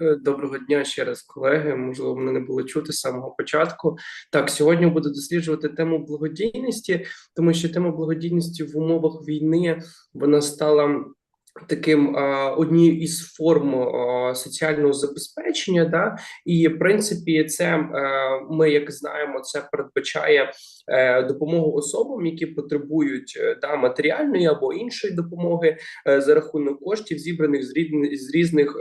Е, Доброго дня ще раз, колеги. Можливо, мене не було чути з самого початку. Так, сьогодні буду досліджувати тему благодійності, тому що тема благодійності в умовах війни вона стала таким однією із форм соціального забезпечення. Да, і в принципі, це е, ми, як знаємо, це передбачає е, допомогу особам, які потребують да матеріальної або іншої допомоги за рахунок коштів, зібраних з різних з різних.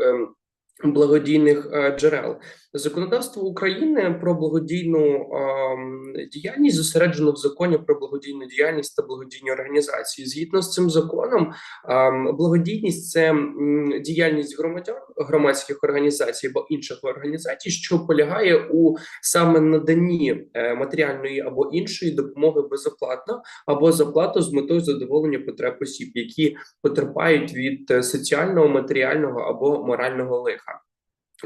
Благодійних е, джерел законодавство України про благодійну ем, діяльність зосереджено в законі про благодійну діяльність та благодійні організації. Згідно з цим законом, ем, благодійність це діяльність громадян, громадських організацій або інших організацій, що полягає у саме наданні е, матеріальної або іншої допомоги безоплатно або за плату з метою задоволення потреб осіб, які потерпають від е, соціального, матеріального або морального лиха.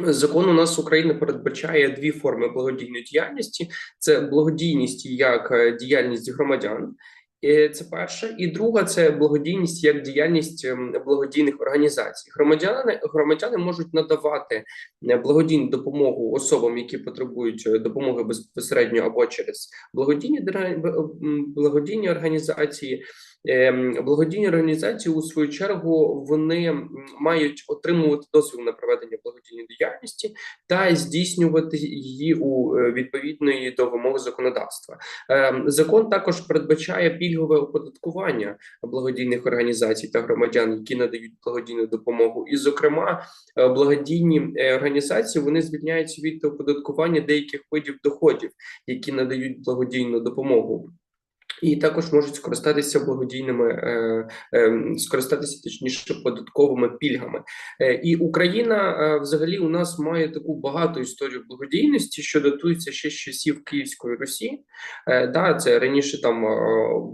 Закон у нас України передбачає дві форми благодійної діяльності: це благодійність як е, діяльність громадян. е, Це перше, і друга це благодійність як діяльність ем, благодійних організацій. Громадяни громадяни можуть надавати е, благодійну допомогу особам, які потребують допомоги безпосередньо або через благодійні благодійні організації. Ем, Благодійні організації у свою чергу вони мають отримувати дозвіл на проведення благодійної діяльності та здійснювати її у е, відповідної до вимог законодавства. Ем, Закон також передбачає пільгове оподаткування благодійних організацій та громадян, які надають благодійну допомогу. І, зокрема, е, благодійні е, організації вони звільняються від оподаткування деяких видів доходів, які надають благодійну допомогу. І також можуть скористатися благодійними е, е, скористатися точніше податковими пільгами. Е, і Україна взагалі у нас має таку багату історію благодійності, що датується ще з часів Київської Русі. Да, це раніше там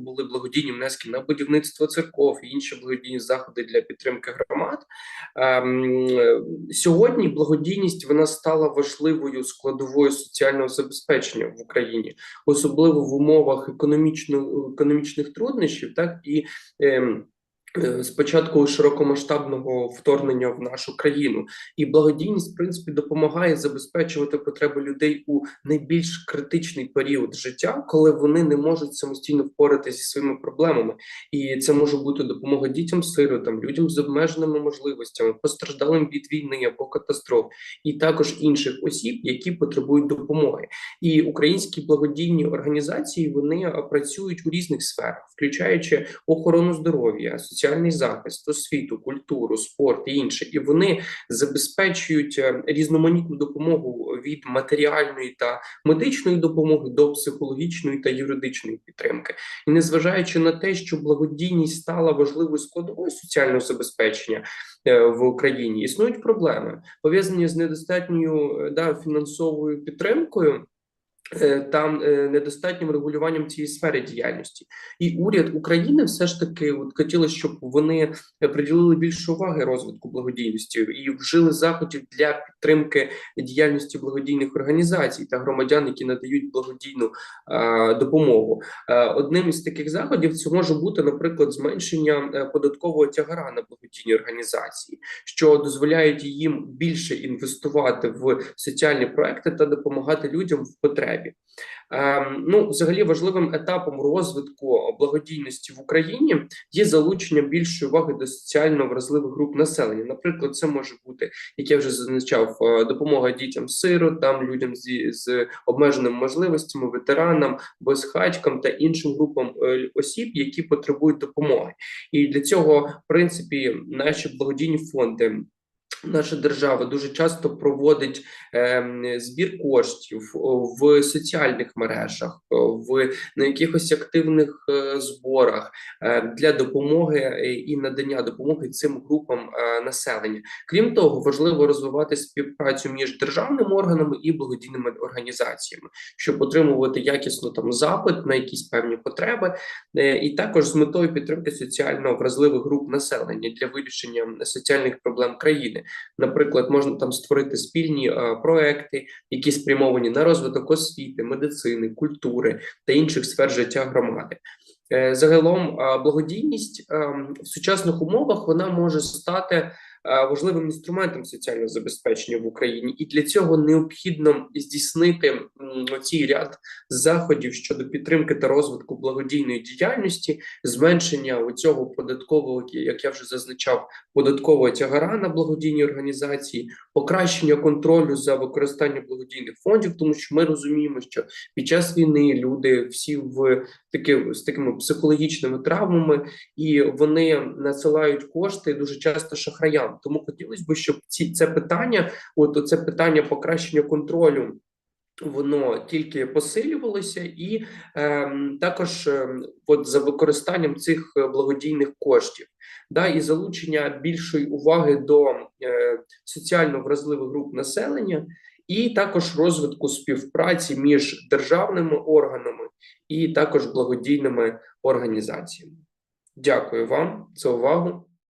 були благодійні внески на будівництво церков і інші благодійні заходи для підтримки громад. Сьогодні благодійність вона стала важливою складовою соціального забезпечення в Україні особливо в умовах економічно економічних труднощів, так і ем, е, спочатку широкомасштабного вторгнення в нашу країну, і благодійність в принципі допомагає забезпечувати потреби людей у найбільш критичний період життя, коли вони не можуть самостійно впоратися зі своїми проблемами. І це може бути допомога дітям, сиротам, людям з обмеженими можливостями, постраждалим від війни або катастроф, і також інших осіб, які потребують допомоги. І українські благодійні організації вони працюють у різних сферах, включаючи охорону здоров'я, соціальний захист, освіту, культуру, спорт і інше. І вони забезпечують е, різноманітну допомогу від матеріальної та медичної допомоги до психологічної та юридичної підтримки. І незважаючи на те, що благодійність стала важливою складовою соціального забезпечення е, в Україні, існують проблеми пов'язані з недостатньою е, да, фінансовою підтримкою. Е, Там е, недостатнім регулюванням цієї сфери діяльності, і уряд України все ж таки от хотіли, щоб вони е, приділили більше уваги розвитку благодійності і вжили заходів для підтримки діяльності благодійних організацій та громадян, які надають благодійну е, допомогу. Е, Одним із таких заходів це може бути, наприклад, зменшення податкового тягара на благодійні організації, що дозволяють їм більше інвестувати в соціальні проекти та допомагати людям в потребі. Ем, ну, взагалі, важливим етапом розвитку благодійності в Україні є залучення більшої уваги до соціально вразливих груп населення. Наприклад, це може бути, як я вже зазначав, е, допомога дітям-сиротам, людям зі з обмеженими можливостями, ветеранам, безхатькам та іншим групам е, осіб, які потребують допомоги. І для цього, в принципі, наші благодійні фонди. Наша держава дуже часто проводить ем, збір коштів в соціальних мережах, в на якихось активних е, зборах е, для допомоги е, і надання допомоги цим групам е, населення. Крім того, важливо розвивати співпрацю між державними органами і благодійними організаціями, щоб отримувати якісно там запит на якісь певні потреби, е, і також з метою підтримки соціально вразливих груп населення для вирішення соціальних проблем країни. Наприклад, можна там створити спільні е, проекти, які спрямовані на розвиток освіти, медицини, культури та інших сфер життя громади. Е, Загалом, е, благодійність е, в сучасних умовах вона може стати е, важливим інструментом соціального забезпечення в Україні, і для цього необхідно здійснити м, оцій ряд заходів щодо підтримки та розвитку благодійної діяльності, зменшення цього податкового, як я вже зазначав, податкового тягара на благодійні організації, покращення контролю за використанням благодійних фондів, тому що ми розуміємо, що під час війни люди всі в таки з такими психологічними травмами, і вони надсилають кошти дуже часто шахраям. Тому хотілося б, щоб ці це питання, от це питання покращення контролю. Воно тільки посилювалося, і ем, також ем, от за використанням цих е, благодійних коштів, да, і залучення більшої уваги до е, соціально вразливих груп населення, і також розвитку співпраці між державними органами і також благодійними організаціями. Дякую вам за увагу.